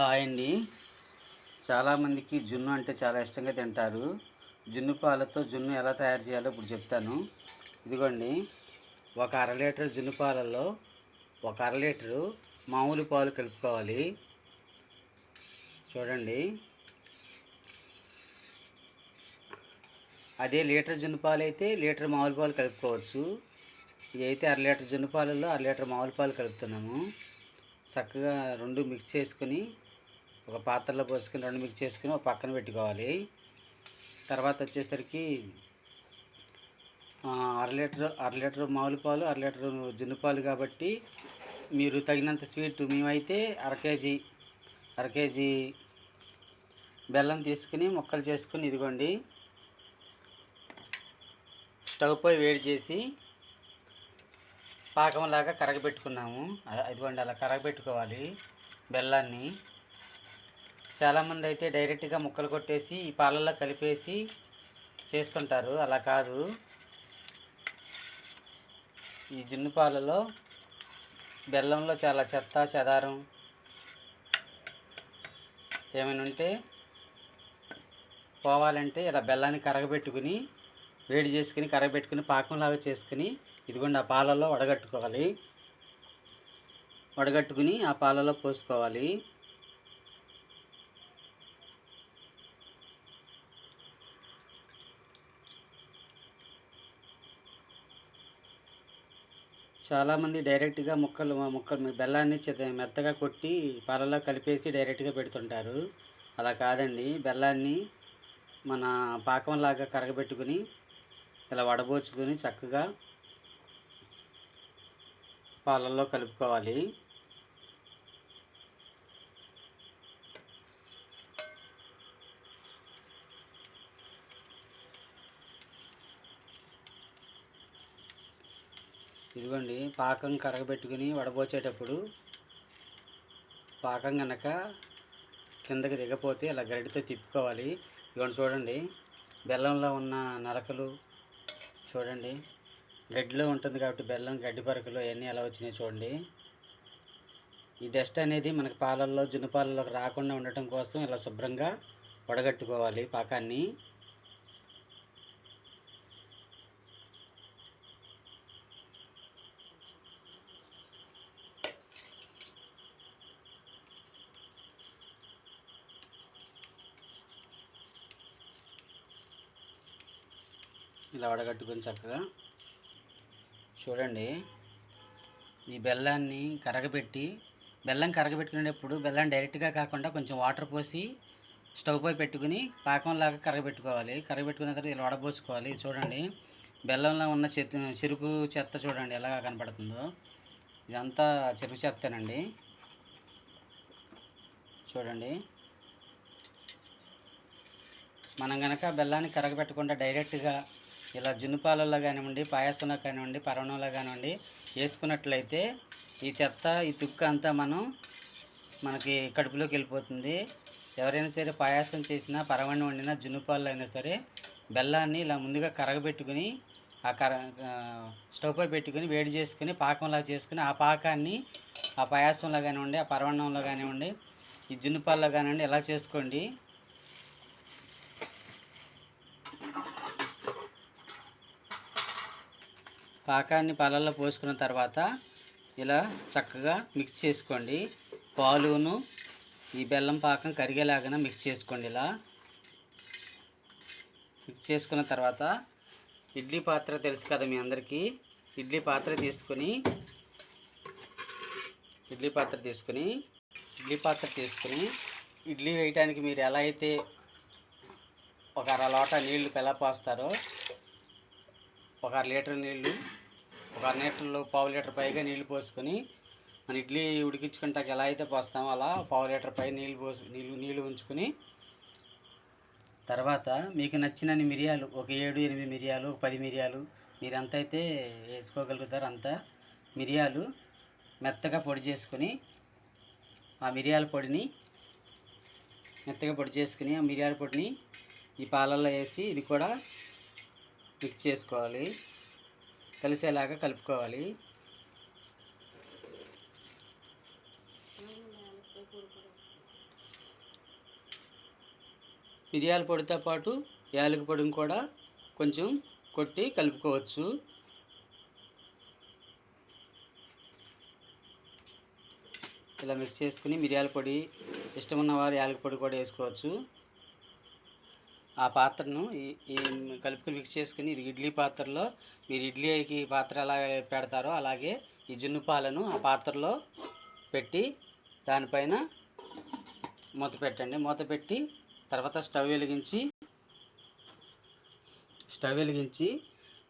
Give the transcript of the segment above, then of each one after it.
Hi అండి. చాలామందికి జున్ను అంటే చాలా ఇష్టంగా తింటారు. జున్ను పాలతో జున్ను ఎలా తయారు చేయాలో ఇప్పుడు చెప్తాను. ఇదిగోండి ఒక అర లీటర్ జున్ను పాలలో ఒక అర లీటరు మామూలు పాలు కలుపుకోవాలి. చూడండి అదే లీటర్ జున్ను పాలు అయితే లీటర్ మామూలు పాలు కలుపుకోవచ్చు. ఇదైతే అర లీటర్ జున్ను పాలలో అర లీటర్ మామూలు పాలు కలుపుతున్నాము. చక్కగా రెండు మిక్స్ చేసుకుని ఒక పాత్రలో పోసుకొని రెండు మిక్స్ చేసుకుని ఒక పక్కన పెట్టుకోవాలి. తర్వాత వచ్చేసరికి అర లీటర్ అర లీటర్ మామూలు పాలు అర లీటర్ జున్ను పాలు కాబట్టి మీరు తగినంత స్వీట్ మేమైతే అర కేజీ అర కేజీ బెల్లం తీసుకుని ముక్కలు చేసుకుని ఇదిగోండి. స్టవ్ పై వేడి చేసి పాకంలాగా కరగబెట్టుకున్నాము ఇదిగోండి అలా కరగబెట్టుకోవాలి బెల్లాన్ని. చాలామంది అయితే డైరెక్ట్గా ముక్కలు కొట్టేసి ఈ పాలల్లో కలిపేసి చేస్తుంటారు. అలా కాదు. ఈ జున్ను పాలలో బెల్లంలో చాలా చెత్త చెదారం ఏమైనా ఉంటే పోవాలంటే ఇలా బెల్లాన్ని కరగబెట్టుకుని వేడి చేసుకుని కరగబెట్టుకుని పాకంలాగా చేసుకుని ఇదిగోండి ఆ పాలలో వడగట్టుకోవాలి. వడగట్టుకుని ఆ పాలలో పోసుకోవాలి. చాలామంది డైరెక్ట్గా ముక్కలు ముక్కలు బెల్లాన్ని మెత్తగా కొట్టి పాలలో కలిపేసి డైరెక్ట్గా పెడుతుంటారు. అలా కాదండి. బెల్లాన్ని మన పాకంలాగా కరగబెట్టుకుని ఇలా వడబోచుకొని చక్కగా పాలల్లో కలుపుకోవాలి. ఇదిగోండి పాకం కరగబెట్టుకుని వడబోచేటప్పుడు పాకం కనుక కిందకి దిగపోతే ఇలా గరిటితో తిప్పుకోవాలి. ఇవన్నీ చూడండి బెల్లంలో ఉన్న నలకలు చూడండి గడ్డిలో ఉంటుంది కాబట్టి బెల్లం గడ్డి పరకలు అవన్నీ ఎలా వచ్చినాయి చూడండి. ఈ డస్ట్ అనేది మనకి పాలల్లో జున్ను పాలల్లోకి రాకుండా ఉండటం కోసం ఇలా శుభ్రంగా వడగట్టుకోవాలి పాకాన్ని. ఇలా వడగట్టుకొని చక్కగా చూడండి ఈ బెల్లాన్ని కరగబెట్టి బెల్లం కరగబెట్టుకునేటప్పుడు బెల్లం డైరెక్ట్గా కాకుండా కొంచెం వాటర్ పోసి స్టవ్ పై పెట్టుకుని పాకంలాగా కరగబెట్టుకోవాలి కరగబెట్టుకున్న తర్వాత ఇలా వడబోసుకోవాలి. చూడండి బెల్లంలో ఉన్న చెత్త చెరుకు చెత్త చూడండి ఎలా కనపడుతుందో. ఇదంతా చెరుకు చెత్తనండి. చూడండి మనం కనుక బెల్లాన్ని కరగబెట్టకుండా డైరెక్ట్గా ఇలా జున్ను పాలల్లో కానివ్వండి పాయసంలో కానివ్వండి పరవణంలో కానివ్వండి వేసుకున్నట్లయితే ఈ చెత్త ఈ తుక్క అంతా మనం మనకి కడుపులోకి వెళ్ళిపోతుంది. ఎవరైనా సరే పాయసం చేసినా పరవణం వండినా జున్నుపాలలో అయినా సరే బెల్లాన్ని ఇలా ముందుగా కరగబెట్టుకుని ఆ కర స్టవ్పై స్టవ్ పై పెట్టుకుని వేడి చేసుకుని పాకంలా చేసుకుని ఆ పాకాన్ని ఆ పాయసంలో కానివ్వండి ఆ పరవణంలో కానివ్వండి ఈ జున్నుపాలలో కానివ్వండి ఎలా చేసుకోండి? పాకాన్ని పాలల్లో పోసుకున్న తర్వాత ఇలా చక్కగా మిక్స్ చేసుకోండి. పాలును ఈ బెల్లం పాకం కరిగేలాగా మిక్స్ చేసుకోండి ఇలా. మిక్స్ చేసుకున్న తర్వాత ఇడ్లీ పాత్ర తెలుసు కదా మీ అందరికీ. ఇడ్లీ పాత్ర తీసుకొని ఇడ్లీ పాత్ర తీసుకొని ఇడ్లీ పాత్ర తీసుకొని ఇడ్లీ వేయటానికి మీరు ఎలా అయితే ఒక అర లోట నీళ్ళు ఎలా పోస్తారో ఒక అర లీటర్ నీళ్ళు ఒక అర లీటర్లో పావు లీటర్ పైగా నీళ్ళు పోసుకొని మన ఇడ్లీ ఉడికించుకుంటాక ఎలా అయితే పోస్తామో అలా పావు లీటర్ పై నీళ్ళు పోసి నీళ్ళు నీళ్ళు ఉంచుకొని తర్వాత మీకు నచ్చినన్ని మిరియాలు ఒక ఏడు ఎనిమిది మిరియాలు ఒక పది మిరియాలు మీరు ఎంత అయితే వేసుకోగలుగుతారు. అంత మిరియాలు మెత్తగా పొడి చేసుకొని ఆ మిరియాల పొడిని మెత్తగా పొడి చేసుకుని ఆ మిరియాల పొడిని ఈ పాలల్లో వేసి ఇది కూడా మిక్స్ చేసుకోవాలి. కలిసేలాగా కలుపుకోవాలి. మిరియాల పొడితో పాటు యాలక పొడిని కూడా కొంచెం కొట్టి కలుపుకోవచ్చు. ఇలా మిక్స్ చేసుకుని మిరియాల పొడి ఇష్టం ఉన్నవారు యాలక పొడి కూడా వేసుకోవచ్చు. ఆ పాత్రను ఈ ఈ కలుపుకొని మిక్స్ చేసుకుని ఇది ఇడ్లీ పాత్రలో మీరు ఇడ్లీకి పాత్ర ఎలా పెడతారో అలాగే ఈ జున్ను పాలను ఆ పాత్రలో పెట్టి దానిపైన మూత పెట్టండి. మూత పెట్టి తర్వాత స్టవ్ వెలిగించి స్టవ్ వెలిగించి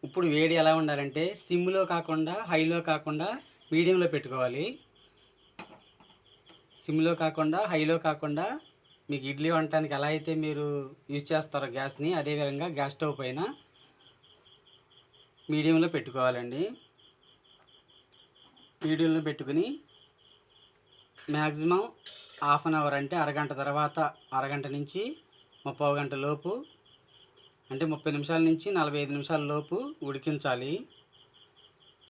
ఇప్పుడు వేడి ఎలా ఉండాలంటే సిమ్లో కాకుండా హైలో కాకుండా మీడియంలో పెట్టుకోవాలి. సిమ్లో కాకుండా హైలో కాకుండా మీకు ఇడ్లీ వండటానికి ఎలా అయితే మీరు యూజ్ చేస్తారో గ్యాస్ని అదేవిధంగా గ్యాస్ స్టవ్ పైన మీడియంలో పెట్టుకోవాలండి. మీడియంలో పెట్టుకుని మ్యాక్సిమం హాఫ్ అన్ అవర్ అంటే అరగంట తర్వాత అరగంట నుంచి ముప్పై గంట లోపు అంటే ముప్పై నిమిషాల నుంచి నలభై ఐదు నిమిషాల లోపు ఉడికించాలి.